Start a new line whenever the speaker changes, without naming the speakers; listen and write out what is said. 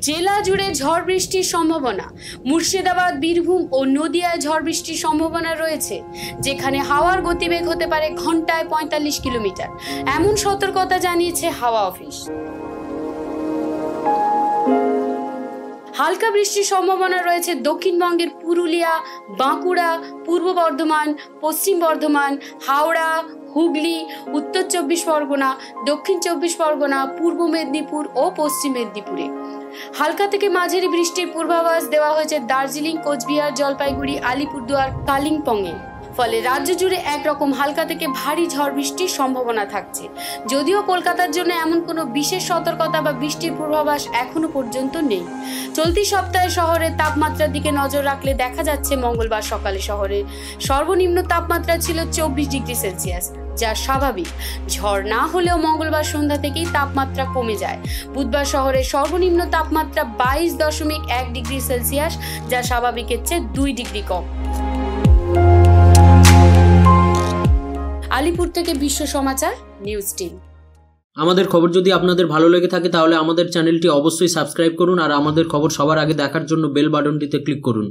জেলা জুড়ে ঝড় বৃষ্টির সম্ভাবনা। মুর্শিদাবাদ, বীরভূম ও নদিয়ায় ঝড় বৃষ্টির সম্ভাবনা রয়েছে, যেখানে হাওয়ার গতিবেগ হতে পারে ঘন্টায় পঁয়তাল্লিশ কিলোমিটার। এমন সতর্কতা জানিয়েছে হাওয়া অফিস। হালকা বৃষ্টির সম্ভাবনা রয়েছে দক্ষিণবঙ্গের পুরুলিয়া, বাঁকুড়া, পূর্ব বর্ধমান, পশ্চিম বর্ধমান, হাওড়া, হুগলি, উত্তর চব্বিশ পরগনা, দক্ষিণ চব্বিশ পরগনা, পূর্ব মেদিনীপুর ও পশ্চিম মেদিনীপুরে। হালকা থেকে মাঝারি বৃষ্টির পূর্বাভাস দেওয়া হয়েছে দার্জিলিং, কোচবিহার, জলপাইগুড়ি, আলিপুরদুয়ার, কালিম্পংয়ে। ফলে রাজ্য জুড়ে একরকম হালকা থেকে ভারী ঝড় বৃষ্টির সম্ভাবনা থাকছে। যদিও কলকাতার জন্য এমন কোনো বিশেষ সতর্কতা বা বৃষ্টির পূর্বাভাস এখনও পর্যন্ত নেই। চলতি সপ্তাহে শহরের তাপমাত্রার দিকে নজর রাখলে দেখা যাচ্ছে মঙ্গলবার সকালে শহরে সর্বনিম্ন তাপমাত্রা ছিল চব্বিশ ডিগ্রি সেলসিয়াস, যা স্বাভাবিক। ঝড় না হলেও মঙ্গলবার সন্ধ্যা থেকেই তাপমাত্রা কমে যায়। বুধবার শহরের সর্বনিম্ন তাপমাত্রা বাইশ দশমিক এক ডিগ্রি সেলসিয়াস, যা স্বাভাবিকের চেয়ে দুই ডিগ্রি কম। আলিপুর থেকে বিশ্ব সমাচার, নিউজ টিম।
আমাদের খবর যদি আপনাদের ভালো লেগে থাকে তাহলে আমাদের চ্যানেলটি অবশ্যই সাবস্ক্রাইব করুন আর আমাদের খবর সবার আগে দেখার জন্য বেল বাটনটিতে ক্লিক করুন।